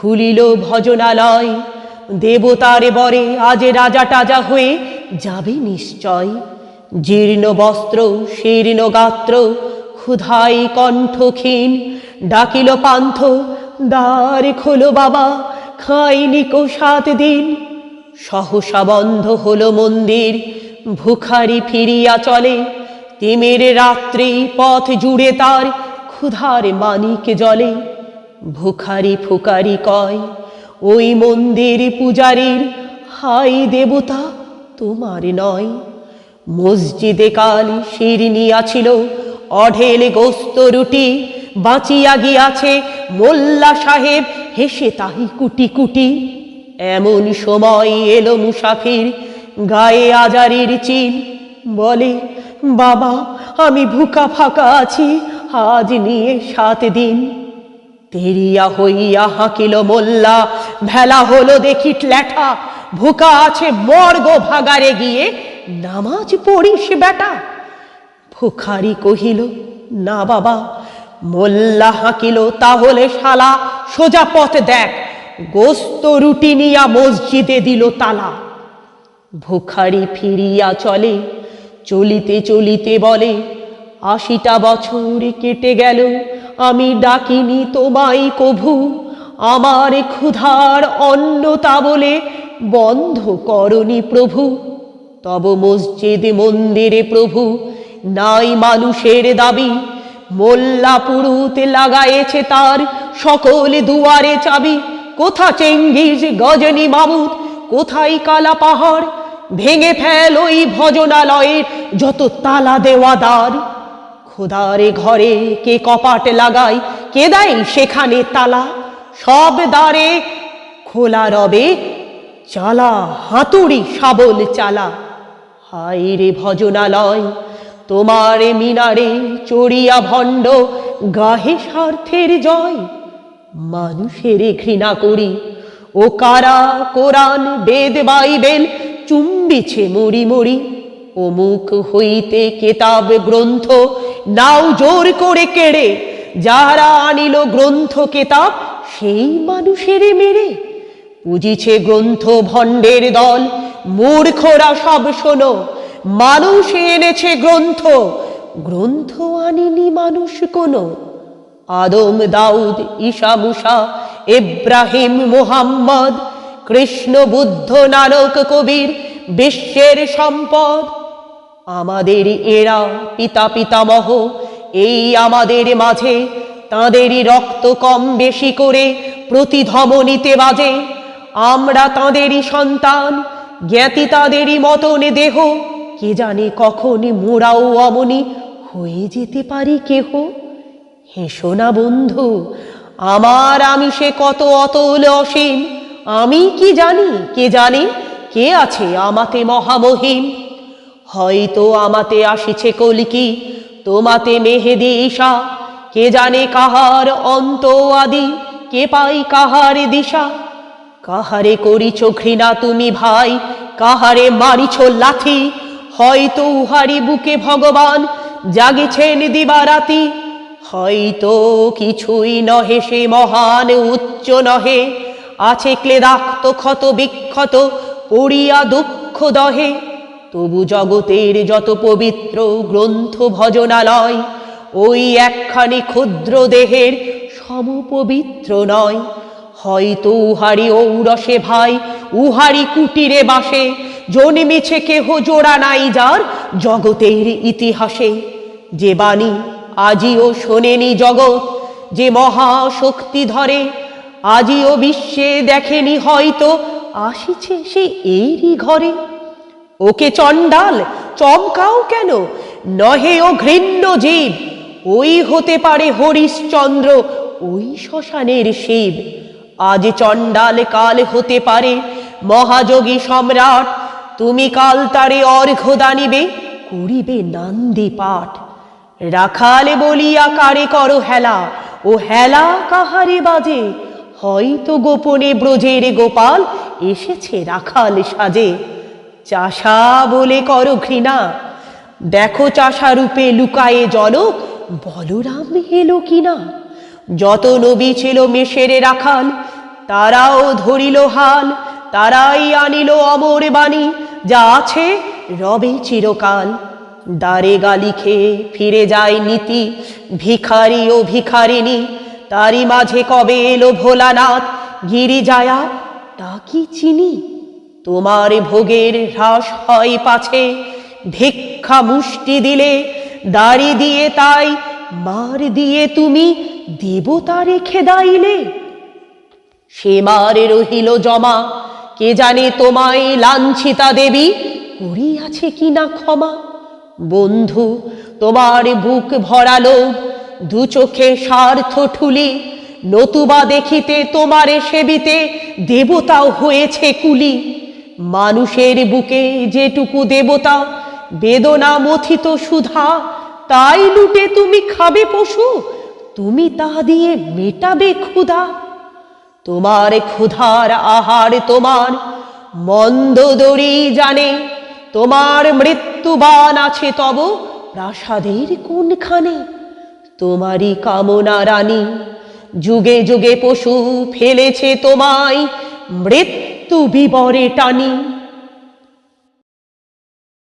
খুলিল ভজনালয়। দেবতার বরে আজ রাজা টাজা হয়ে যাবে নিশ্চয়। জীর্ণ বস্ত্র, শীর্ণ গাত্র ক্ষুধাই কণ্ঠক্ষীণ, ডাকিল পান্থ, দ্বার খোলো বাবা, খাইনি কো সাত দিন। সহসা বন্ধ হলো মন্দির, ভুখারি ফিরিয়া চলে। তিমির রাত্রি পথ জুড়ে তার ক্ষুধার মানিক জলে। ভুখারি ফুকারি কয়, ওই মন্দির পূজারীর হাই দেবতা তোমার নয়। মসজিদে কাল শিরনিয়াছিল অঢেল গোস্ত রুটি বাঁচিয়া গিয়াছে, মোল্লা সাহেব হেসে তাহি কুটি কুটি। এমন সময় এলো মুসাফির গায়ে আজারির চিন, বলে, বাবা, আমি ভুকা ফাঁকা আছি, আজ নিয়ে সাত দিন। তেরিয়া হইয়া হাঁকিল মোল্লা, ভেলা হলো দেখি ল্যাঠা। ভুকা আছে মর্গ ভাগারে গিয়ে, নামাজ পড়িস বেটা। ভুখারি কহিল, না বাবা, মোল্লা হাঁকিল তাহলে শালা, সোজা পথ দেখ। গোস্ত রুটি নিয়া মসজিদে দিল তালা। ভুখারি ফিরিয়া চলে, চলিতে চলিতে বলে, আশিটা বছর কেটে গেল আমি ডাকিনি তোমায় কভু। আমার ক্ষুধার অন্ন তা বলে বন্ধ করনি প্রভু। তব মসজিদ মন্দিরে প্রভু, নাই মানুষের দাবি। মোল্লা পুরুতে লাগায়েছে তার সকল দুয়ারে চাবি। কোথা চেঙ্গিজ গজনী মামুদ কোথায় কালা পাহাড়? ভেঙে ফেল ওই ভজনালয়ের যত তালা দেওয়া দ্বার। খোদারে ঘরে কে কপাট লাগায়, কে দেয় সেখানে তালা? সব দ্বারে খোলা রবে, চালা হাতুড়ি শাবল চালা। হায় রে ভজনালয়, তোমার মিনারে চড়িয়া ভণ্ড গাহে স্বার্থের জয়। মানুষের ঘৃণা করি, ও কারা কোরআন বেদ বাইবেল চুম্বিছে মরি মরি ও মুখ হইতে কেতাব গ্রন্থ নাও জোর করে কেড়ে যারা আনিল গ্রন্থ কেতাব, সেই মানুষের মেরে। পুজিছে গ্রন্থ ভণ্ডের দল, মূর্খরা সব শোনো, মানুষ এনেছে গ্রন্থ গ্রন্থ আনিনি মানুষ কোনো। আদম দাউদ, ঈশা মুসা, ইব্রাহিম মুহাম্মদ, কৃষ্ণ বুদ্ধ নানক কবির, বিশ্বের সম্পদ। আমাদের এরা পিতা পিতামহ, এই আমাদের মাঝে তাঁদেরই রক্ত কম বেশি করে প্রতিধমনীতে বাজে। আমরা তাঁদেরই সন্তান, জ্ঞাতি তাদেরই মতন দেহ। কে জানে কখন মোরাও অমনি হয়ে যেতে পারি কেহ? হেসো না বন্ধু, আমার আমি সে কত অতল অসীম। আমি কি জানি, কে জানে কে আছে আমাতে মহামহিম? হয়তো আমাতে আসিছে কলিকি, তোমাতে মেহেদি ঈশা। কে জানে কাহার অন্ত আদি কে পাই কাহার দিশা। কাহারে করিছ ঘৃণা তুমি ভাই, কাহারে মারিছ লাথি। হয়তো উহারি বুকে ভগবান জাগেছেন দিবারাতি। হয়তো কিছুই নহে সে মহান উচ্চ নহে। আছে ক্লেদাক্ত ক্ষত বিক্ষত, পড়িয়া দুঃখ দহে। তবু জগতের যত পবিত্র গ্রন্থ ভজনালয়, ওই একখানি ক্ষুদ্র দেহের সমপবিত্র নয়। হয়তো উহারি ঔরসে ভাই উহারি কুটিরে বাসে, জন্মিছে কেহ জোড়া নাই যার জগতের ইতিহাসে। যে বাণী আজিও শোনেনি জগৎ, যে মহাশক্তি ধরে, আজিও বিশ্বে দেখেনি হয়তো, আসিছে সে এরই ঘরে। ওকে চণ্ডাল, চমকাও কেন? নহে ও ঘৃণ্য জীব, ওই হতে পারে হরিশ্চন্দ্র, ওই শ্মশানের শিব। আজ চণ্ডাল কাল হতে পারে, মহাযোগী সম্রাট, তুমি কাল তারে অর্ঘ্য দানিবে, করিবে নান্দি পাঠ। রাখালে বলিয়া কারে করো হেলা, ও হেলা কাহারে বাজে? হয়তো গোপনে ব্রজের গোপাল এসেছে রাখাল সাজে। চাষা বলে কর ঘৃণা। দেখো চাষা রূপে লুকায়ে জনক বলরাম এলো কিনা? যত নবী ছিল মেশেরে রাখাল, তারাও ধরিল হাল, তারাই আনিল অমর বাণী, যা আছে রবে চিরকাল। দারে গালি খেয়ে ফিরে যায় নীতি, ভিখারি ও ভিখারিনী তারই মাঝে কবে এলো ভোলানাথ, গিরি যায়া, তা কি চিনি? তোমার ভোগের হ্রাস হয় পাছে। ভিক্ষা মুষ্টি দিলে দাড়ি দিয়ে তাই, মার দিয়ে তুমি দেবতা রেখে দাইলে। সে মার রহিল জমা, কে জানে তোমায় লাঞ্ছিতা দেবী করিয়াছে কিনা ক্ষমা। বন্ধু, তোমার বুক ভরালো দু চোখে স্বার্থ ঠুলি, নতুবা দেখিতে তোমারে সেবিতে দেবতাও হয়েছে কুলি। মানুষের বুকে যেটুকু দেবতা বেদনা মথিত সুধা, তাই লুটে তুমি খাবে পশু, তুমি তা দিয়ে মেটাবে ক্ষুধা। তোমার ক্ষুধার আহার তোমার মন্দ দড়ি জানে, তোমার মৃত্যুবান আছে তব প্রাসাদের কোনখানে? তোমারই কামনা রানী, যুগে যুগে পশু ফেলেছে তোমায়, মৃত্যু तू भी बौरे टानी।